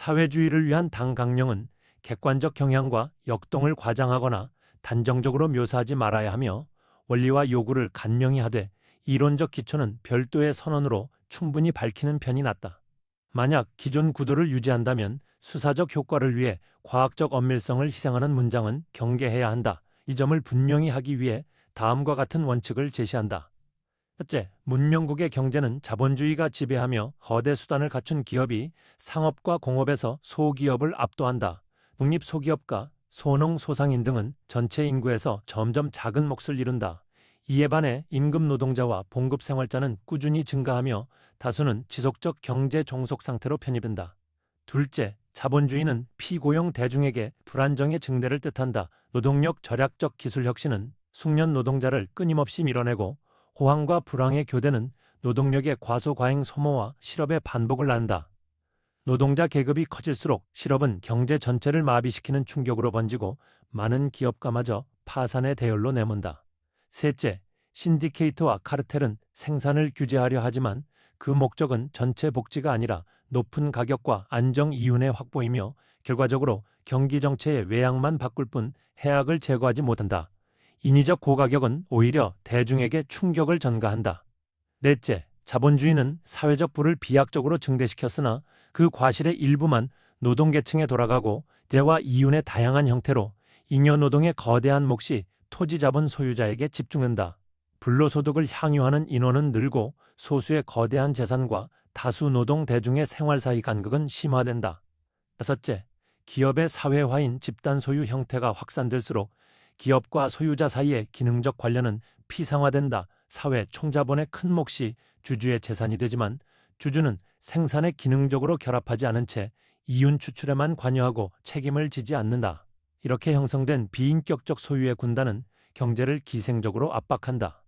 사회주의를 위한 당 강령은 객관적 경향과 역동을 과장하거나 단정적으로 묘사하지 말아야 하며 원리와 요구를 간명히 하되 이론적 기초는 별도의 선언으로 충분히 밝히는 편이 낫다. 만약 기존 구도를 유지한다면 수사적 효과를 위해 과학적 엄밀성을 희생하는 문장은 경계해야 한다. 이 점을 분명히 하기 위해 다음과 같은 원칙을 제시한다. 첫째, 문명국의 경제는 자본주의가 지배하며 거대 수단을 갖춘 기업이 상업과 공업에서 소기업을 압도한다. 독립 소기업과 소농, 소상인 등은 전체 인구에서 점점 작은 몫을 이룬다. 이에 반해 임금 노동자와 봉급 생활자는 꾸준히 증가하며 다수는 지속적 경제 종속 상태로 편입한다. 둘째, 자본주의는 피고용 대중에게 불안정의 증대를 뜻한다. 노동력 절약적 기술 혁신은 숙련 노동자를 끊임없이 밀어내고 호황과 불황의 교대는 노동력의 과소과잉 소모와 실업의 반복을 낳는다. 노동자 계급이 커질수록 실업은 경제 전체를 마비시키는 충격으로 번지고 많은 기업가마저 파산의 대열로 내몬다. 셋째, 신디케이트와 카르텔은 생산을 규제하려 하지만 그 목적은 전체 복지가 아니라 높은 가격과 안정 이윤의 확보이며 결과적으로 경기 정체의 외양만 바꿀 뿐 해악을 제거하지 못한다. 인위적 고가격은 오히려 대중에게 충격을 전가한다. 넷째, 자본주의는 사회적 부를 비약적으로 증대시켰으나 그 과실의 일부만 노동계층에 돌아가고 재와 이윤의 다양한 형태로 잉여노동의 거대한 몫이 토지자본 소유자에게 집중된다. 불로소득을 향유하는 인원은 늘고 소수의 거대한 재산과 다수 노동 대중의 생활 사이 간극은 심화된다. 다섯째, 기업의 사회화인 집단 소유 형태가 확산될수록 기업과 소유자 사이의 기능적 관련은 피상화된다. 사회 총자본의 큰 몫이 주주의 재산이 되지만 주주는 생산에 기능적으로 결합하지 않은 채 이윤 추출에만 관여하고 책임을 지지 않는다. 이렇게 형성된 비인격적 소유의 군단은 경제를 기생적으로 압박한다.